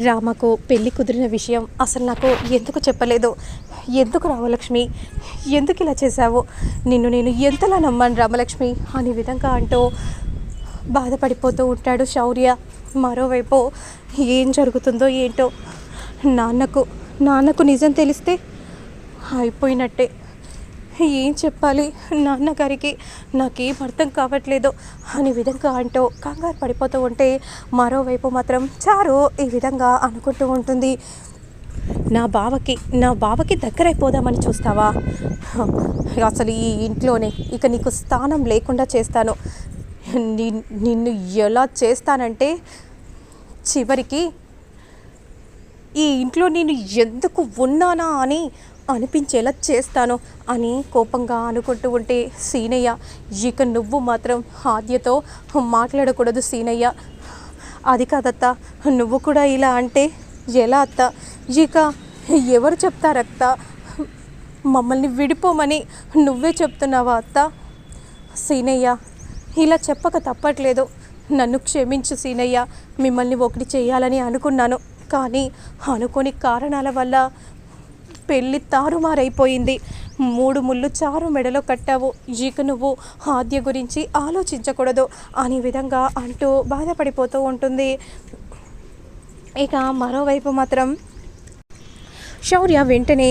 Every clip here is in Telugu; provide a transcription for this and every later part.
రామకు పెళ్ళి కుదిరిన విషయం అసలు నాకు ఎందుకు చెప్పలేదు? ఎందుకు రామలక్ష్మి? ఎందుకు ఇలా చేశావు? నిన్ను నేను ఎంతలా నమ్మాను రామలక్ష్మి? అనే విధంగా అంటూ బాధపడిపోతూ ఉంటాడు శౌర్య. మరోవైపు ఏం జరుగుతుందో ఏంటో నాన్నకు నాన్నకు నిజం తెలిస్తే అయిపోయినట్టే. ఏం చెప్పాలి? నాన్నగారికి నాకేం అర్థం కావట్లేదు. అనే విధంగా అంటూ కంగారు పడిపోతూ ఉంటే మరోవైపు మాత్రం చారు ఈ విధంగా అనుకుంటూ ఉంటుంది. నా బావకి నా బావకి దగ్గరైపోదామని చూస్తావా? అసలు ఈ ఇంట్లోనే ఇక నీకు స్థానం లేకుండా చేస్తాను. నిన్ను ఎలా చేస్తానంటే చివరికి ఈ ఇంట్లో నేను ఎందుకు ఉన్నానా అని అనిపించేలా చేస్తాను అని కోపంగా అనుకుంటూ ఉంటే సీనయ్య ఇక నువ్వు మాత్రం ఆద్యతో మాట్లాడకూడదు సీనయ్య. అది కాదత్త నువ్వు కూడా ఇలా అంటే ఎలా అత్త? ఇక ఎవరు చెప్తారత్త మమ్మల్ని విడిపోమని నువ్వే చెప్తున్నావా అత్త? సీనయ్య ఇలా చెప్పక తప్పట్లేదు. నన్ను క్షమించు సీనయ్య మిమ్మల్ని ఒకటి చేయాలని అనుకున్నాను. కానీ అనుకోని కారణాల వల్ల పెళ్ళి తారుమారైపోయింది. మూడు ముళ్ళు చారు మెడలో కట్టావు. ఇక నువ్వు ఆద్య గురించి ఆలోచించకూడదు. అనే విధంగా అంటూ బాధపడిపోతూ ఉంటుంది. ఇక మరోవైపు మాత్రం శౌర్య వెంటనే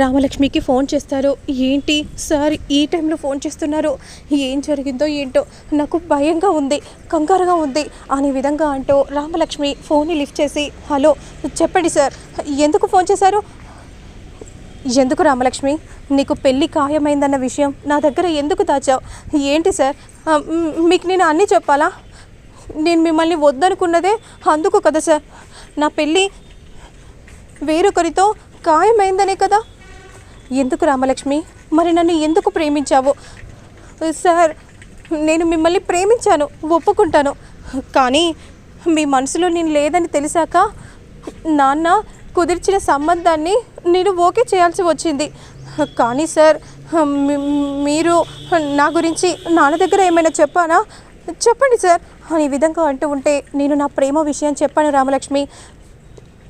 రామలక్ష్మికి ఫోన్ చేస్తారు? ఏంటి సార్ ఈ టైంలో ఫోన్ చేస్తున్నారు? ఏం జరిగిందో ఏంటో? నాకు భయంగా ఉంది కంగారుగా ఉంది. అనే విధంగా అంటూ రామలక్ష్మి ఫోన్ని లిఫ్ట్ చేసి హలో చెప్పండి సార్ ఎందుకు ఫోన్ చేశారు? ఎందుకు రామలక్ష్మి నీకు పెళ్ళి ఖాయమైందన్న విషయం నా దగ్గర ఎందుకు దాచావు? ఏంటి సార్? మీకు నేను అన్నీ చెప్పాలా? నేను మిమ్మల్ని వద్దనుకున్నదే అందుకు కదా సార్? నా పెళ్ళి వేరొకరితో ఖాయమైందనే కదా? ఎందుకు రామలక్ష్మి? మరి నన్ను ఎందుకు ప్రేమించావు? సార్ నేను మిమ్మల్ని ప్రేమించాను ఒప్పుకుంటాను. కానీ మీ మనసులో నేను లేదని తెలిసాక నాన్న కుదిర్చిన సంబంధాన్ని నేను ఓకే చేయాల్సి వచ్చింది. కానీ సార్ మీరు నా గురించి నాన్న దగ్గర ఏమైనా చెప్పానా చెప్పండి సార్. అని ఈ విధంగా అంటూ ఉంటే నేను నా ప్రేమ విషయం చెప్పాను రామలక్ష్మి.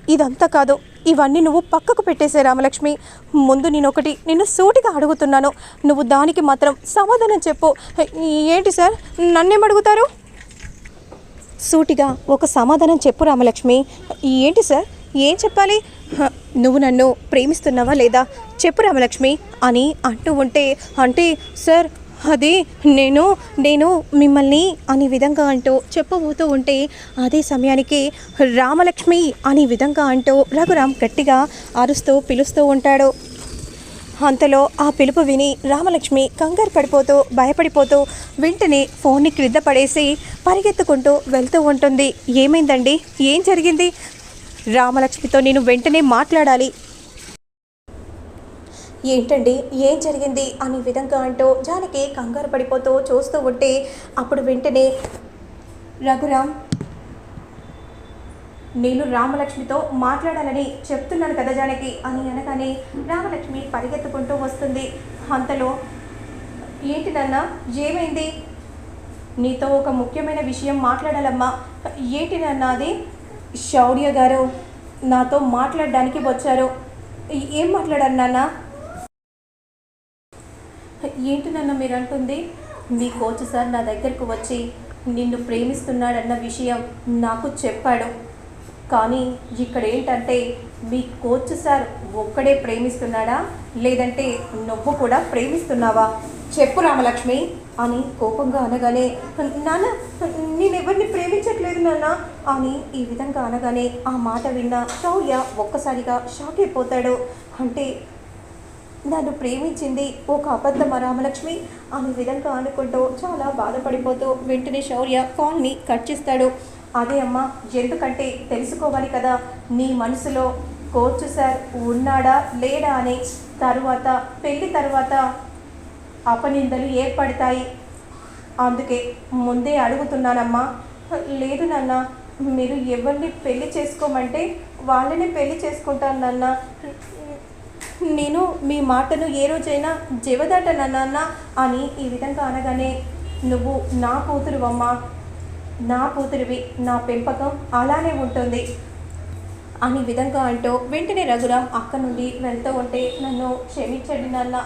ఇదంతా కాదు. ఇవన్నీ నువ్వు పక్కకు పెట్టేసే రామలక్ష్మి. ముందు నేను ఒకటి నిన్ను సూటిగా అడుగుతున్నాను. నువ్వు దానికి మాత్రం సమాధానం చెప్పు. ఏంటి సార్? నన్నేం అడుగుతారు? సూటిగా ఒక సమాధానం చెప్పు రామలక్ష్మి. ఏంటి సార్? ఏం చెప్పాలి? నువ్వు నన్ను ప్రేమిస్తున్నావా లేదా? చెప్పు రామలక్ష్మి అని అంటూ ఉంటే అంటే సార్ అది నేను నేను మిమ్మల్ని అనే విధంగా అంటూ చెప్పబోతూ ఉంటే అదే సమయానికి రామలక్ష్మి అనే విధంగా అంటూ రఘురామ్ గట్టిగా అరుస్తూ పిలుస్తూ ఉంటాడు. అంతలో ఆ పిలుపు విని రామలక్ష్మి కంగారు పడిపోతూ భయపడిపోతూ వెంటనే ఫోన్ని క్రింద పడేసి పరిగెత్తుకుంటూ వెళ్తూ ఉంటుంది. ఏమైందండి? ఏం జరిగింది? రామలక్ష్మితో నేను వెంటనే మాట్లాడాలి. ఏంటండి? ఏం జరిగింది? అనే విధంగా అంటూ జానకి కంగారు పడిపోతూ చూస్తూ ఉంటే అప్పుడు వెంటనే రఘురామ్ నేను రామలక్ష్మితో మాట్లాడాలని చెప్తున్నాను కదా జానకి? అని అనగానే రామలక్ష్మి పరిగెత్తుకుంటూ వస్తుంది. అంతలో ఏంటి నాన్న? ఏమైంది? నీతో ఒక ముఖ్యమైన విషయం మాట్లాడాలమ్మా. ఏంటి నాన్న అది? శౌర్య గారు నాతో మాట్లాడడానికి వచ్చారు. ఏం మాట్లాడారు నాన్న? ఏంటి నన్న మీరు అంటుంది మీ కోచ్ సార్ నా దగ్గరకు వచ్చి నిన్ను ప్రేమిస్తున్నాడన్న విషయం నాకు చెప్పాడు. కానీ ఇక్కడ ఏంటంటే మీ కోచ్ సార్ ఒక్కడే ప్రేమిస్తున్నాడా? లేదంటే నువ్వు కూడా ప్రేమిస్తున్నావా? చెప్పు రామలక్ష్మి అని కోపంగా అనగానే నాన్న నేను ఎవరిని ప్రేమించట్లేదు నాన్న అని ఈ విధంగా అనగానే ఆ మాట విన్న శౌర్య ఒక్కసారిగా షాక్ అయిపోతాడు. అంటే నన్ను ప్రేమించింది ఒక అబద్ధ రామలక్ష్మి? ఆమె విధంగా అనుకుంటూ చాలా బాధపడిపోతూ వెంటనే శౌర్య కాల్ని కట్ చేస్తాడు. అదే అమ్మా ఎందుకంటే తెలుసుకోవాలి కదా నీ మనసులో కోచ్ సార్ ఉన్నాడా లేడా అని. తరువాత పెళ్ళి తర్వాత అపనిందలు ఏర్పడతాయి. అందుకే ముందే అడుగుతున్నానమ్మా. లేదు నాన్న మీరు ఎవరిని పెళ్ళి చేసుకోమంటే వాళ్ళని పెళ్ళి చేసుకుంటాను నాన్న. నేను మీ మాటను ఏ రోజైనా జవదాటనా నాన్న అని ఈ విధంగా అనగానే నువ్వు నా కూతురువమ్మా నా కూతురివి నా పెంపకం అలానే ఉంటుంది అని విధంగా అంటూ వెంటనే రఘురామ్ అక్క నుండి వెళ్తూ ఉంటే నన్ను క్షమించండి నాన్న.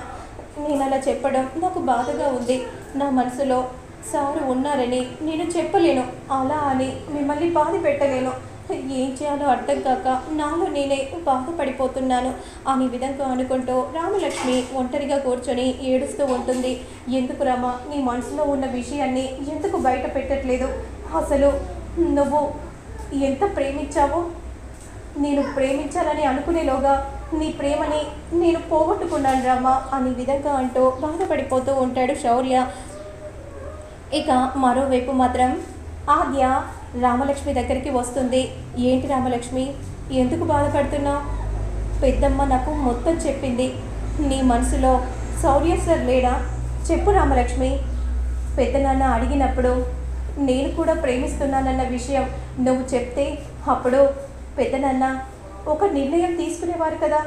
నేను అలా చెప్పడం నాకు బాధగా ఉంది. నా మనసులో సారు ఉన్నారని నేను చెప్పలేను. అలా అని మిమ్మల్ని బాధ పెట్టలేను. ఏం చేయాలో అర్థం కాక నాలో నేనే బాధపడిపోతున్నాను అని విధంగా అనుకుంటూ రామలక్ష్మి ఒంటరిగా కూర్చొని ఏడుస్తూ ఉంటుంది. ఎందుకు రామ నీ మనసులో ఉన్న విషయాన్ని ఎందుకు బయట పెట్టట్లేదు? అసలు నువ్వు ఎంత ప్రేమించావో? నేను ప్రేమించాలని అనుకునేలోగా నీ ప్రేమని నేను పోగొట్టుకున్నాను రామా అని విధంగా అంటూ బాధపడిపోతూ ఉంటాడు శౌర్య. ఇక మరోవైపు మాత్రం ఆద్య రామలక్ష్మి దగ్గరికి వస్తుంది. ఏంటి రామలక్ష్మి? ఎందుకు బాధపడుతున్నావు పెద్దమ్మ నాకు మొత్తం చెప్పింది. నీ మనసులో శౌర్య సార్ లేడా? చెప్పు రామలక్ష్మి. పెద్దనాన్న అడిగినప్పుడు నేను కూడా ప్రేమిస్తున్నానన్న విషయం నువ్వు చెప్తే అప్పుడు పెద్దనాన్న ఒక నిర్ణయం తీసుకునేవారు కదా.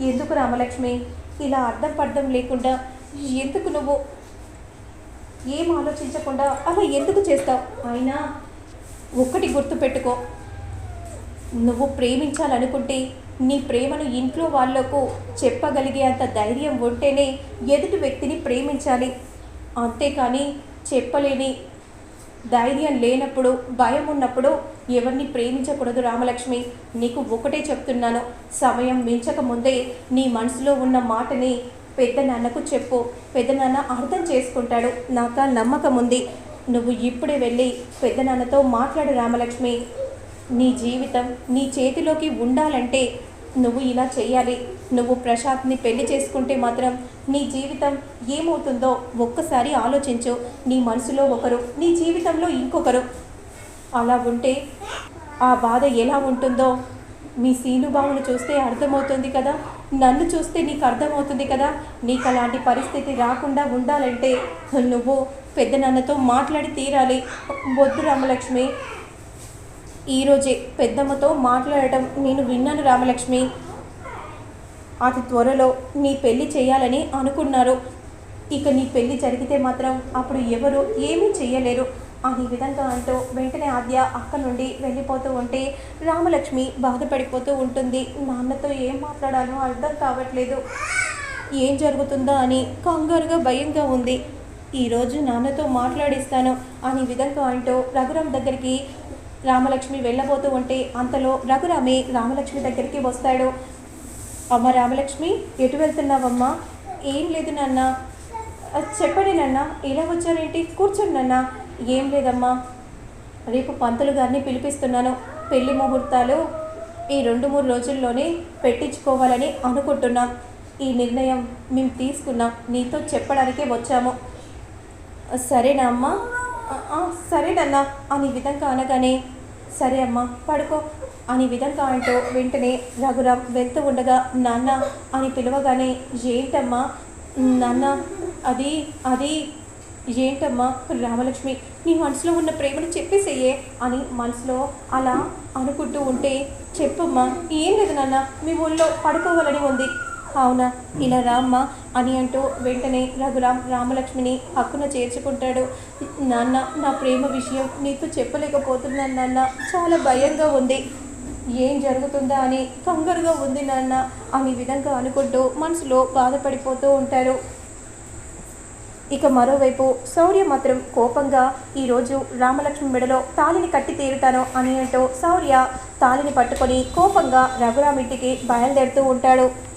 ఎందుకు రామలక్ష్మి? ఇలా అర్థం పర్థం లేకుండా ఎందుకు నువ్వు? ఏం ఆలోచించకుండా అలా ఎందుకు చేస్తావు? అయినా ఒక్కటి గుర్తుపెట్టుకో. నువ్వు ప్రేమించాలనుకుంటే నీ ప్రేమను ఇంట్లో వాళ్ళకు చెప్పగలిగే అంత ధైర్యం ఉంటేనే ఎదుటి వ్యక్తిని ప్రేమించాలి. అంతేకాని చెప్పలేని ధైర్యం లేనప్పుడు భయం ఉన్నప్పుడు ఎవరిని ప్రేమించకూడదు రామలక్ష్మి. నీకు ఒకటే చెప్తున్నాను. సమయం మించక ముందే నీ మనసులో ఉన్న మాటని పెద్ద నాన్నకు చెప్పు. పెద్ద నాన్న అర్థం చేసుకుంటాడు. నాకు ఆ నమ్మకం ఉంది నువ్వు ఇప్పుడే వెళ్ళి పెద్దనాన్నతో మాట్లాడు రామలక్ష్మి. నీ జీవితం నీ చేతిలోకి ఉండాలంటే నువ్వు ఇలా చేయాలి నువ్వు ప్రశాంత్ని పెళ్ళి చేసుకుంటే మాత్రం నీ జీవితం ఏమవుతుందో ఒక్కసారి ఆలోచించు. నీ మనసులో ఒకరు నీ జీవితంలో ఇంకొకరు. అలా ఉంటే ఆ బాధ ఎలా ఉంటుందో మీ సీనుబావును చూస్తే అర్థమవుతుంది కదా? నన్ను చూస్తే నీకు అర్థమవుతుంది కదా? నీకు అలాంటి పరిస్థితి రాకుండా ఉండాలంటే నువ్వు పెద్దనాన్నతో మాట్లాడి తీరాలి. బొద్దు రామలక్ష్మి. ఈరోజే పెద్దమ్మతో మాట్లాడటం నేను విన్నాను రామలక్ష్మి. అతి త్వరలో నీ పెళ్ళి చేయాలని అనుకున్నారు. ఇక నీ పెళ్ళి జరిగితే మాత్రం అప్పుడు ఎవరు ఏమీ చేయలేరు అని విధంగా అంటూ వెంటనే ఆద్య అక్క నుండి వెళ్ళిపోతూ ఉంటే రామలక్ష్మి బాధపడిపోతూ ఉంటుంది. నాన్నతో ఏం మాట్లాడాలో అర్థం కావట్లేదు. ఏం జరుగుతుందా అని కంగారుగా భయంగా ఉంది. ఈరోజు నాన్నతో మాట్లాడిస్తాను అని విధంగా అంటూ రఘురామ్ దగ్గరికి రామలక్ష్మి వెళ్ళబోతూ ఉంటే అంతలో రఘురామి రామలక్ష్మి దగ్గరికి వస్తాడు. అమ్మ రామలక్ష్మి ఎటు వెళ్తున్నావమ్మా? ఏం లేదు నాన్న. చెప్పండి నాన్న. ఇలా వచ్చారేంటి కూర్చోండి నాన్న. ఏం లేదమ్మా. రేపు పంతులు గారిని పిలిపిస్తున్నాను. పెళ్ళి ముహూర్తాలు ఈ రెండు మూడు రోజుల్లోనే పెట్టించుకోవాలని అనుకుంటున్నాం. ఈ నిర్ణయం మేము తీసుకున్నాం. నీతో చెప్పడానికే వచ్చాము. సరేనా అమ్మా? సరేనన్న. సరేనన్నా అని విధంగా అనగానే సరే అమ్మా పడుకో. అని విధంగా అంటూ వెంటనే రఘురామ్ వెళ్తూ ఉండగా నాన్న అని పిలవగానే ఏంటమ్మా? నాన్న అది అది ఏంటమ్మా? రామలక్ష్మి నీ మనసులో ఉన్న ప్రేమను చెప్పేసేయే అని మనసులో అలా అనుకుంటూ ఉంటే చెప్పమ్మా ఏం లేదు నాన్న మీ ఊళ్ళో పడుకోవాలని ఉంది. అవునా? ఇలా రామ్మా? అని అంటూ వెంటనే రఘురామ్ రామలక్ష్మిని హక్కున చేర్చుకుంటాడు. నాన్న నా ప్రేమ విషయం నీతో చెప్పలేకపోతున్నాను నాన్న. చాలా భయంగా ఉంది. ఏం జరుగుతుందా అని కంగారుగా ఉంది నాన్న. అని విధంగా అనుకుంటూ మనసులో బాధపడిపోతూ ఉంటారు. ఇక మరోవైపు శౌర్య మాత్రం కోపంగా ఈరోజు రామలక్ష్మి మెడలో తాళిని కట్టి తీరుతాను అని అంటూ శౌర్య తాళిని పట్టుకొని కోపంగా రఘురామ్ ఇంటికి బయలుదేరుతూ ఉంటాడు.